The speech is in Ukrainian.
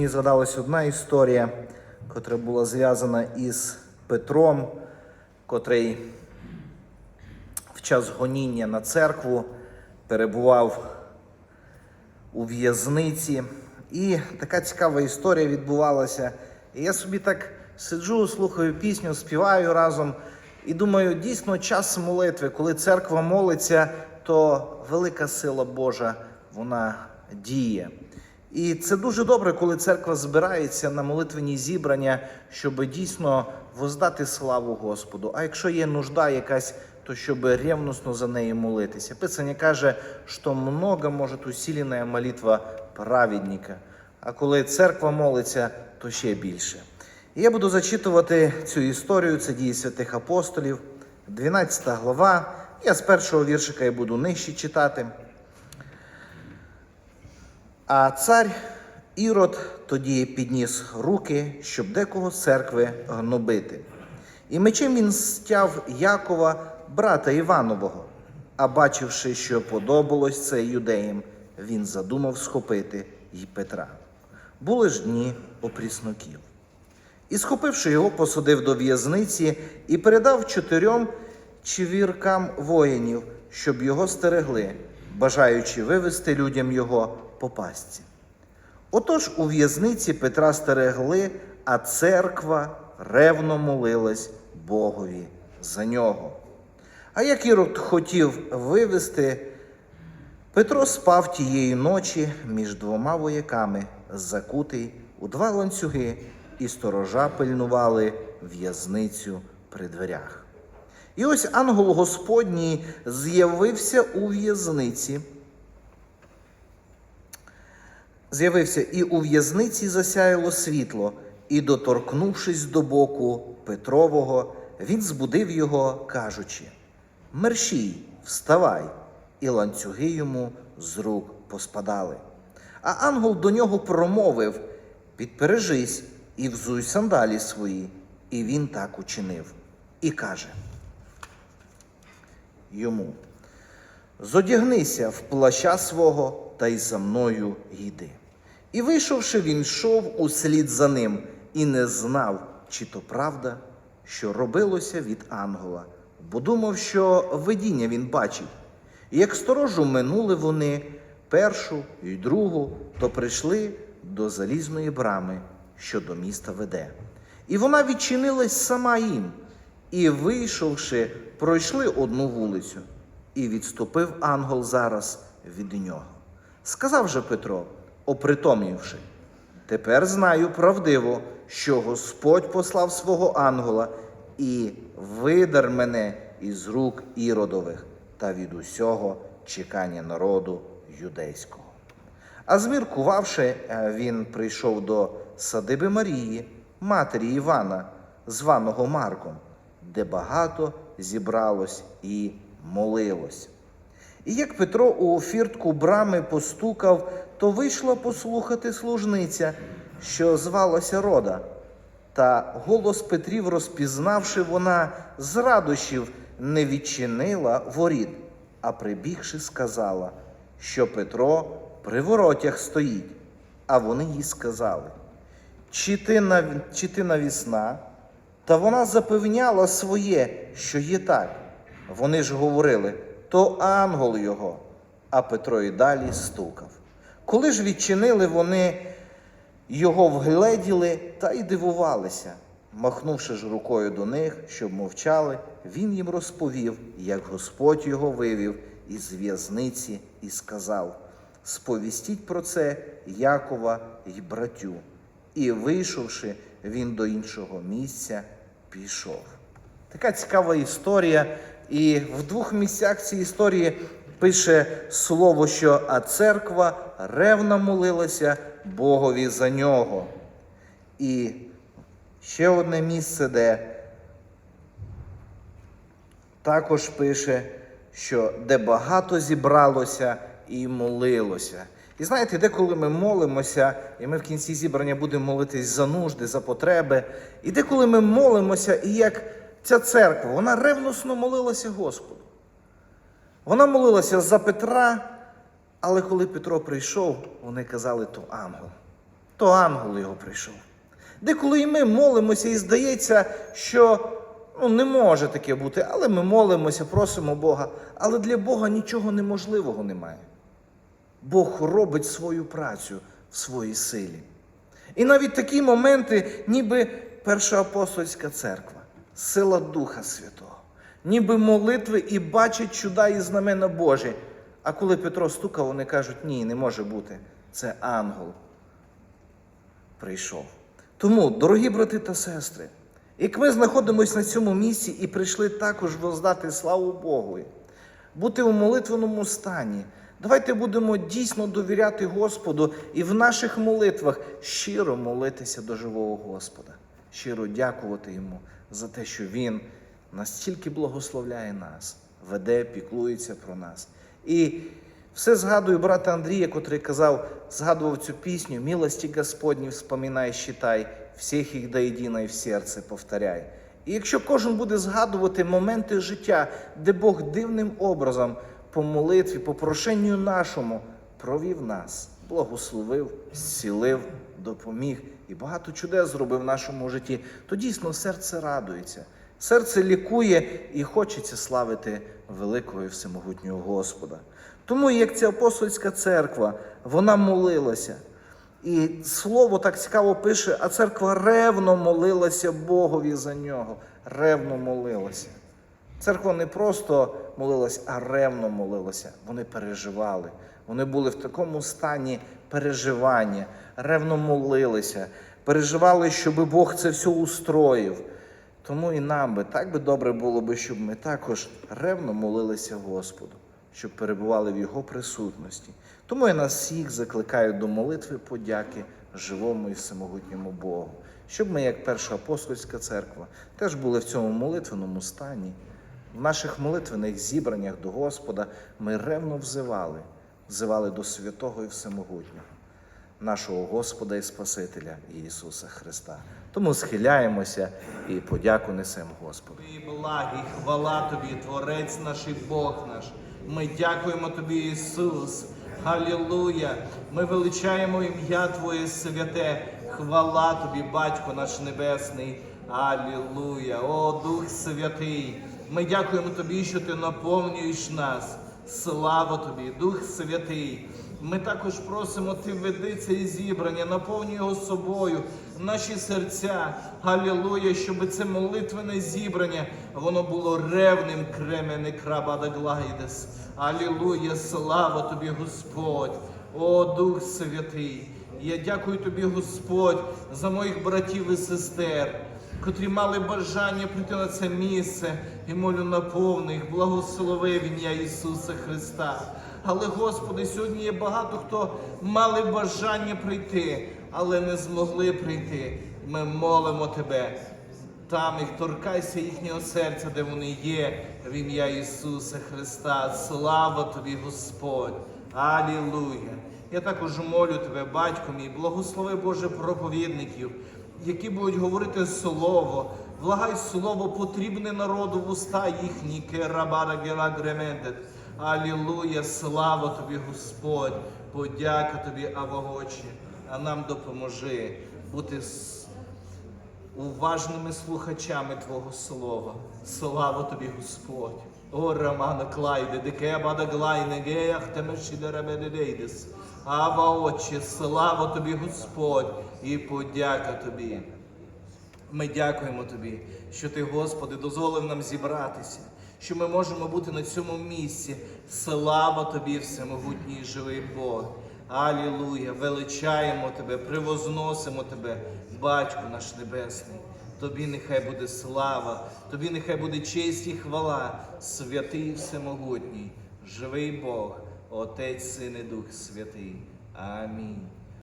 Мені згадалась одна історія, котра була зв'язана із Петром, котрий в час гоніння на церкву перебував у в'язниці. І така цікава історія відбувалася. І я собі так сиджу, слухаю пісню, співаю разом і думаю, дійсно час молитви, коли церква молиться, то велика сила Божа вона діє. І це дуже добре, коли церква збирається на молитвені зібрання, щоб дійсно воздати славу Господу. А якщо є нужда якась, то щоб ревностно за неї молитися. Писання каже, що много може усилена молитва праведника. А коли церква молиться, то ще більше. І я буду зачитувати цю історію, це дії святих апостолів, 12 глава. Я з першого віршика і буду нижче читати. А цар Ірод тоді підніс руки, щоб декого з церкви гнобити. І мечем він стяв Якова, брата Іванового. А бачивши, що подобалось це юдеям, він задумав схопити й Петра. Були ж дні опрісноків. І, схопивши його, посадив до в'язниці і передав чотирьом чвіркам воїнів, щоб його стерегли, бажаючи вивести людям його по пастці. Отож у в'язниці Петра стерегли, а церква ревно молилась Богові за нього. А як Ірод хотів вивести, Петро спав тієї ночі між двома вояками, закутий у два ланцюги, і сторожа пильнували в'язницю при дверях. І ось ангел Господній з'явився у в'язниці. З'явився і у в'язниці засяяло світло, і, доторкнувшись до боку Петрового, він збудив його, кажучи: Мерщій, вставай, і ланцюги йому з рук поспадали. А ангел до нього промовив: Підпережись і взуй сандалі свої. І він так учинив. І каже йому: Зодягнися в плаща свого та й за мною йди. І вийшовши, він йшов услід за ним і не знав, чи то правда, що робилося від ангела, бо думав, що видіння він бачить. І як сторожу минули вони першу і другу, то прийшли до залізної брами, що до міста веде. І вона відчинилась сама їм, і, вийшовши, пройшли одну вулицю, і відступив ангел зараз від нього. Сказав же Петро, опритомнівши, тепер знаю правдиво, що Господь послав свого ангела і видар мене із рук іродових та від усього чекання народу юдейського. А зміркувавши, е, він прийшов до садиби Марії, матері Івана, званого Марком, де багато зібралось і молилось. І як Петро у фіртку брами постукав, то вийшла послухати служниця, що звалася Рода. Та голос Петрів, розпізнавши, вона з радощів не відчинила воріт, а прибігши, сказала, що Петро при воротях стоїть. А вони їй сказали: чи ти, нав... чи ти навісна? Та вона запевняла своє, що є так. Вони ж говорили, то ангел його, а Петро і далі стукав. Коли ж відчинили вони його вгледіли та й дивувалися. Махнувши ж рукою до них, щоб мовчали, він їм розповів, як Господь його вивів із в'язниці і сказав: Сповістіть про це Якова й братю. І, вийшовши, він до іншого місця пішов. Така цікава історія. І в двох місцях цієї історії пише слово, що а церква ревно молилася Богові за нього. І ще одне місце, де також пише, що де багато зібралося і молилося. І знаєте, деколи ми молимося, і ми в кінці зібрання будемо молитись за нужди, за потреби. І деколи ми молимося, і як ця церква, вона ревносно молилася Господу. Вона молилася за Петра, але коли Петро прийшов, вони казали, то ангел, то ангел його прийшов. Деколи і ми молимося, і здається, що ну, не може таке бути, але ми молимося, просимо Бога. Але для Бога нічого неможливого немає. Бог робить свою працю в своїй силі. І навіть такі моменти, ніби Перша апостольська церква, сила Духа Святого, ніби молитви і бачать чуда і знамена Божі. А коли Петро стукав, вони кажуть, ні, не може бути. Це ангел прийшов. Тому, дорогі брати та сестри, як ми знаходимося на цьому місці і прийшли також воздати славу Богу, бути у молитвеному стані, давайте будемо дійсно довіряти Господу і в наших молитвах щиро молитися до живого Господа, щиро дякувати Йому за те, що Він настільки благословляє нас, веде, піклується про нас. І все згадую брата Андрія, котрий казав, згадував цю пісню «Милості Господні вспоминай, считай, всіх їх до єдиної в серце повторяй. І якщо кожен буде згадувати моменти життя, де Бог дивним образом по молитві, по прошенню нашому провів нас, благословив, зцілив, допоміг і багато чудес зробив в нашому житті, то дійсно серце радується. Серце лікує і хочеться славити великого і всемогутнього Господа. Тому, як ця апостольська церква, вона молилася. І слово так цікаво пише, а церква ревно молилася Богові за нього. Ревно молилася. Церква не просто молилась, а ревно молилася. Вони переживали. Вони були в такому стані переживання, ревно молилися, переживали, щоб Бог це все устроїв. Тому і нам би так би добре було би, щоб ми також ревно молилися Господу, щоб перебували в Його присутності. Тому я нас всіх закликаю до молитви подяки живому і всемогутньому Богу, щоб ми, як перша апостольська церква, теж були в цьому молитвеному стані. В наших молитвених зібраннях до Господа ми ревно взивали, взивали до святого і всемогутнього нашого Господа і Спасителя Ісуса Христа. Тому схиляємося і подяку несемо Господу. Тобі благі, хвала тобі, Творець наш і Бог наш. Ми дякуємо тобі, Ісус. Халілуя! Ми величаємо ім'я Твоє святе. Хвала тобі, Батько наш Небесний. Алілуя! О Дух Святий! Ми дякуємо тобі, що ти наповнюєш нас. Слава тобі, Дух Святий. Ми також просимо, ти веди це зібрання, наповнюй його собою, наші серця. Галілуя, щоб це молитвене зібрання, воно було ревним кремене крабадаглайдес. Алілуя, слава тобі, Господь, о Дух Святий. Я дякую тобі, Господь, за моїх братів і сестер котрі мали бажання прийти на це місце і молю наповни їх, благослови в ім'я Ісуса Христа. Але, Господи, сьогодні є багато хто мали бажання прийти, але не змогли прийти. Ми молимо Тебе. Там їх торкайся їхнього серця, де вони є, в ім'я Ісуса Христа. Слава тобі, Господь! Алілуя! Я також молю тебе, батько мій, благослови Боже проповідників, які будуть говорити слово. Влагай слово потрібне народу в уста їхні. Керабара гела гремендет. Алілуя, слава тобі, Господь, подяка тобі, Авагочі, а нам допоможи бути уважними слухачами Твого Слова. Слава тобі, Господь. О, Романа Клайде, деке бада глайне, геях темешіде рабедедейдес. Ава Отче, слава тобі, Господь, і подяка тобі. Ми дякуємо Тобі, що Ти, Господи, дозволив нам зібратися, що ми можемо бути на цьому місці. Слава Тобі, всемогутній живий Бог. Алілуя! Величаємо Тебе, превозносимо Тебе, Батько наш Небесний. Тобі нехай буде слава, тобі нехай буде честь і хвала, святий всемогутній, живий Бог, Отець, Син і Дух Святий. Амінь.